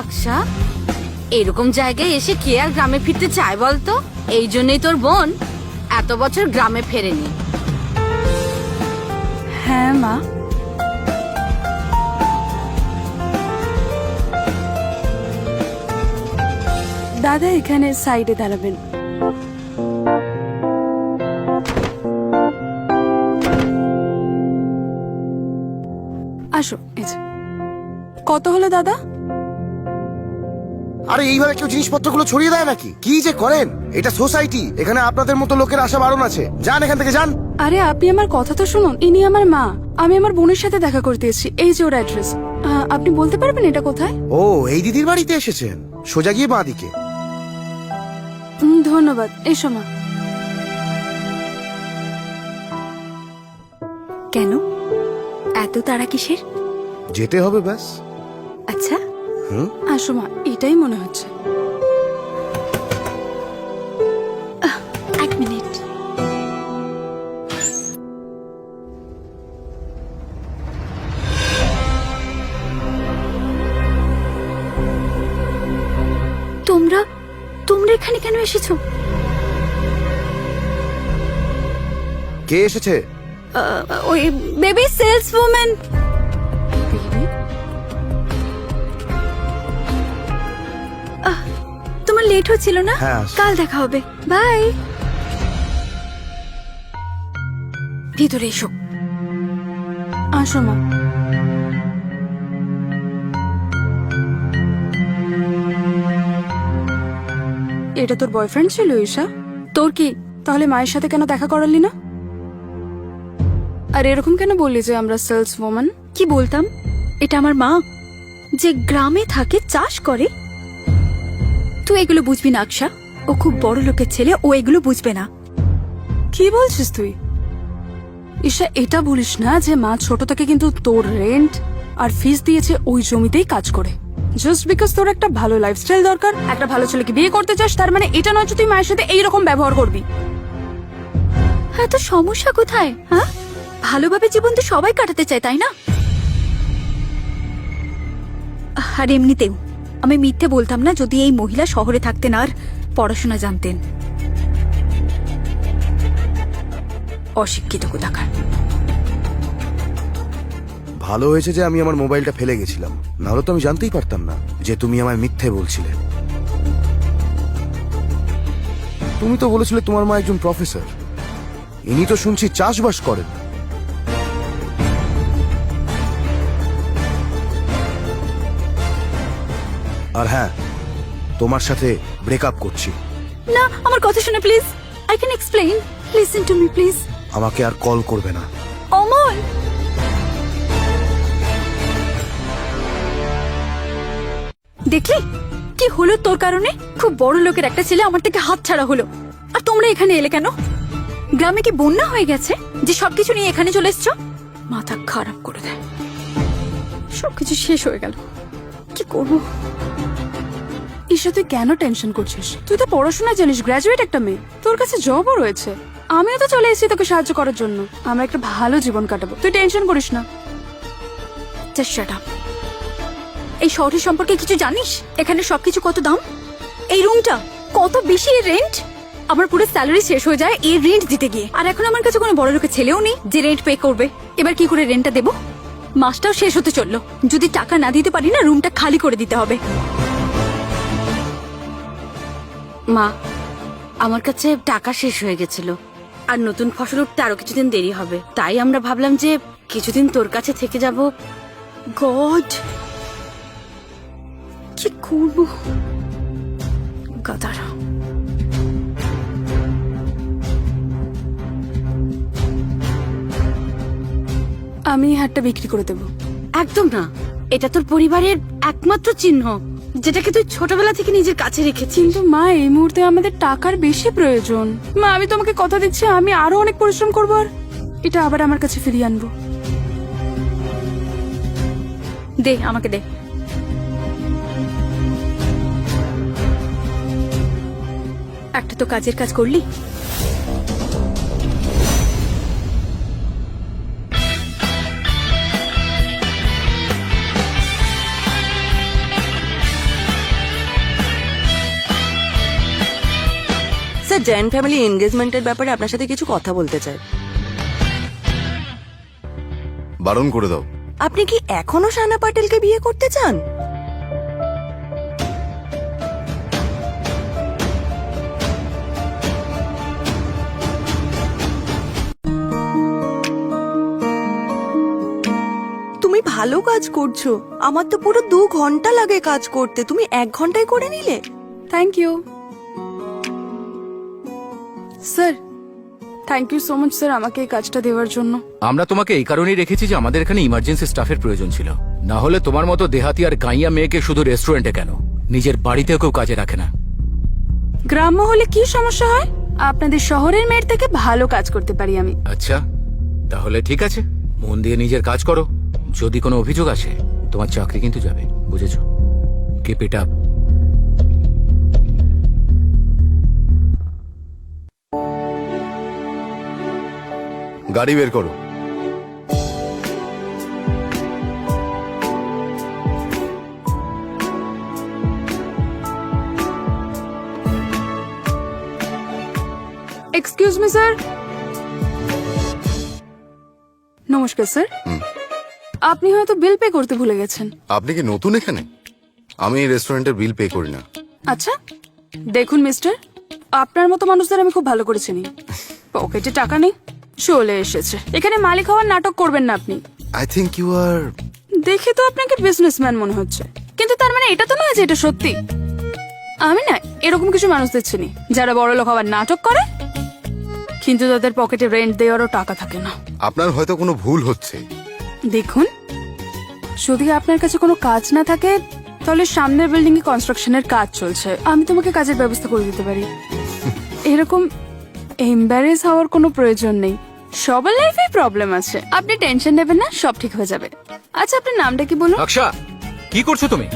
আকশা এরকম জায়গায় এসে কে আর গ্রামে ফিরতে চায় বলতো? এই জন্যই তোর বোন এত বছর গ্রামে ফেরেনি। হ্যাঁ মা। দাদা এখানে সাইডে দাঁড়াবেন। আসো। কত হলো দাদা? আরে এইভাবে কেউ জিনিসপত্রগুলো ছড়িয়ে দেয় নাকি? কি যে করেন? এটা সোসাইটি এখানে আপনাদের মতো লোকের আসা বারণ আছে। যান এখান থেকে যান। আরে আপনি আমার কথা তো শুনুন। ইনি আমার মা। আমি আমার বোনের সাথে দেখা করতে এসেছি। এই যে ওর অ্যাড্রেস আপনি বলতে পারবেন এটা কোথায়? ও এই দিদির বাড়িতে এসেছেন। সোজা গিয়ে বাঁ দিকে। ধন্যবাদ। এসো মা। কেন? এত তারা কিসের? যেতে হবে ব্যাস। আচ্ছা। আসো মা এটাই মনে হচ্ছে। এক মিনিট। তোমরা তোমরা এখানে কেন এসেছ? কে এসেছে? ওই বেবি সেলস ওম্যান লেট হচ্ছিল না? হ্যাঁ, কাল দেখা হবে। বাই। ভিতরে এসো। আসো মা। এটা তোর বয়ফ্রেন্ড ছিল ঈশা? তোর কি? তাহলে মায়ের সাথে কেন দেখা করালি না? আর এরকম কেন বললি যে আমরা সেলস ওম্যান কি বলতাম? এটা আমার মা। যে গ্রামে থাকে চাষ করে তুই এগুলো বুঝবি না আকশা ও খুব বড় লোকের ছেলে ও এগুলো বুঝবে না। কি বলছিস তুই? ঈশা এটা বলিস না যে মা ছোট থেকে কিন্তু তোর রেন্ট আর ফিস দিয়েছে ওই জমিতেই কাজ করে। জাস্ট বিকজ তোর একটা ভালো লাইফস্টাইল দরকার একটা ভালো ছেলেকে বিয়ে করতে চাস তার মানে এটা নয় যে তুই মায়ের সাথে এইরকম ব্যবহার করবি। হ্যাঁ তো সমস্যা কোথায় হ্যাঁ? ভালোভাবে জীবন তো সবাই কাটাতে চায় তাই না? আর এমনিতেও আমি মিথ্যে বলতাম না যদি এই মহিলা শহরে থাকতেন আর পড়াশোনা জানতেন। অশিক্ষিত কোথাকার। ভালো হয়েছে যে আমি আমার মোবাইলটা ফেলে গেছিলাম। নাহলে তো আমি জানতেই পারতাম না যে তুমি আমায় মিথ্যে বলছিলে। তুমি তো বলেছিলে তোমার মা একজন প্রফেসর। ইনি তো শুনছি চাষবাস করেন। আর হ্যাঁ তোমার সাথে ব্রেকআপ করছি। না আমার কথা শুনে please I can explain listen to me please আমাকে আর কল করবে না। অমল! দেখলি? কি হলো তোর কারণে? খুব বড় লোকের একটা ছেলে আমার থেকে হাত ছাড়া হলো। আর তোমরা এখানে এলে কেন? গ্রামে কি বন্যা হয়ে গেছে? যে সবকিছু নিয়ে এখানে চলে এসছো? মাথা খারাপ করে দেয় সবকিছু শেষ হয়ে গেল। করব? ঈশা তুই কেন টেনশন করছিস? তুই তো পড়াশোনা জানিস গ্র্যাজুয়েট একটা মেয়ে। তোর কাছে জবও রয়েছে। আমিও তো চলে এসেছি তোকে সাহায্য করার জন্য। আমরা একটা ভালো জীবন কাটাবো। তুই টেনশন করিস না। আপ এই শহরের সম্পর্কে কিছু জানিস? এখানে সবকিছু কত দাম? এই রুমটা কত বেশি রেন্ট আমার পুরো স্যালারি শেষ হয়ে যায় এই রেন্ট দিতে গিয়ে। আর এখন আমার কাছে কোনো বড় লোকের ছেলেও নেই যে রেন্ট পে করবে। এবার কি করে রেন্টটা দেবো? মাসটাও শেষ হতে চলল। যদি টাকা না দিতে পারি না রুমটা খালি করে দিতে হবে। মা, আমার কাছে টাকা শেষ হয়ে গেছিল। আর নতুন ফসল উঠতে আরও কিছুদিন দেরি হবে। তাই আমরা ভাবলাম যে কিছুদিন তোর কাছে থেকে যাব। গড! কি করব? গাদারা। আমি এই হাটটা বিক্রি করে দেবো। একদম না। এটা তোর পরিবারের একমাত্র চিহ্ন যেটাকে তুই ছোটবেলা থেকে নিজের কাছে রেখেছিস। কিন্তু মা এই মুহূর্তে আমাদের টাকার বেশি প্রয়োজন। মা আমি তোমাকে কথা দিচ্ছি আমি আরও অনেক পরিশ্রম করব আর এটা আবার আমার কাছে ফিরিয়ে আনব। দে আমাকে দে। একটা তো কাজের কাজ করলি? জয়েন্ট ফ্যামিলি এনগেজমেন্টের ব্যাপারে আপনার সাথে কিছু কথা বলতে চাই। বারণ করে দাও। আপনি কি এখনও সানা পাটেলকে বিয়ে করতে চান? তুমি ভালো কাজ করছ। আমার তো পুরো দু ঘণ্টা লাগে কাজ করতে। তুমি এক ঘন্টায় করে নিলে। Thank you sir thank you so much sir আমাকে এই কাজটা দেওয়ার জন্য। আমরা তোমাকে এই কারণেই রেখেছি যে আমাদের এখানে ইমার্জেন্সি স্টাফের প্রয়োজন ছিল। না হলে তোমার মতো দেহাতি আর গাইয়া মেয়েকে শুধু রেস্টুরেন্টে কেন? নিজের বাড়িতেও কেউ কাজে রাখে না। গ্রাম্য হলে কি সমস্যা হয়? আপনাদের শহরের মেয়ের থেকে ভালো কাজ করতে পারি আমি। আচ্ছা তাহলে ঠিক আছে। মন দিয়ে নিজের কাজ করো। যদি কোনো অভিযোগ আসে তোমার চাকরি কিন্তু যাবে বুঝেছ? কিপ ইট গাড়ি বের করো। এক্সকিউজ মি স্যার নমস্কার স্যার আপনি হয়তো বিল পে করতে ভুলে গেছেন। আপনি কি নতুন এখানে? আমি এই রেস্টুরেন্টের বিল পে করি না। আচ্ছা দেখুন মিস্টার আপনার মতো মানুষদের আমি খুব ভালো করে চিনি। পকেটে টাকা নেই। চলে এসেছে। এখানে মালিক হওয়ার নাটক করবেন না আপনি। আই থিঙ্ক ইউ আর দেখে তো আপনাকে বিজনেসম্যান মনে হচ্ছে। কিন্তু তার মানে এটা তো নয় যে এটা সত্যি। আমি না এরকম কিছু মানুষদের চিনি যারা বড় লোক হওয়ার নাটক করে কিন্তু তাদের পকেটে রেন্ট দেওয়ারও টাকা থাকে না। আপনার হয়তো কোনো ভুল হচ্ছে। দেখুন যদি আপনার কাছে কোনো কাজ না থাকে তাহলে সামনের বিল্ডিং এ কনস্ট্রাকশনের কাজ চলছে। আমি তোমাকে কাজের ব্যবস্থা করে দিতে পারি। এরকম এম্বারেস হওয়ার কোনো প্রয়োজন নেই। সবার লাইফে প্রবলেম আছে। আপনি টেনশন নেবেন না, সব ঠিক হয়ে যাবে। আচ্ছা আপনার নামটা কি বলুন? আকশা কি করছ তুমি?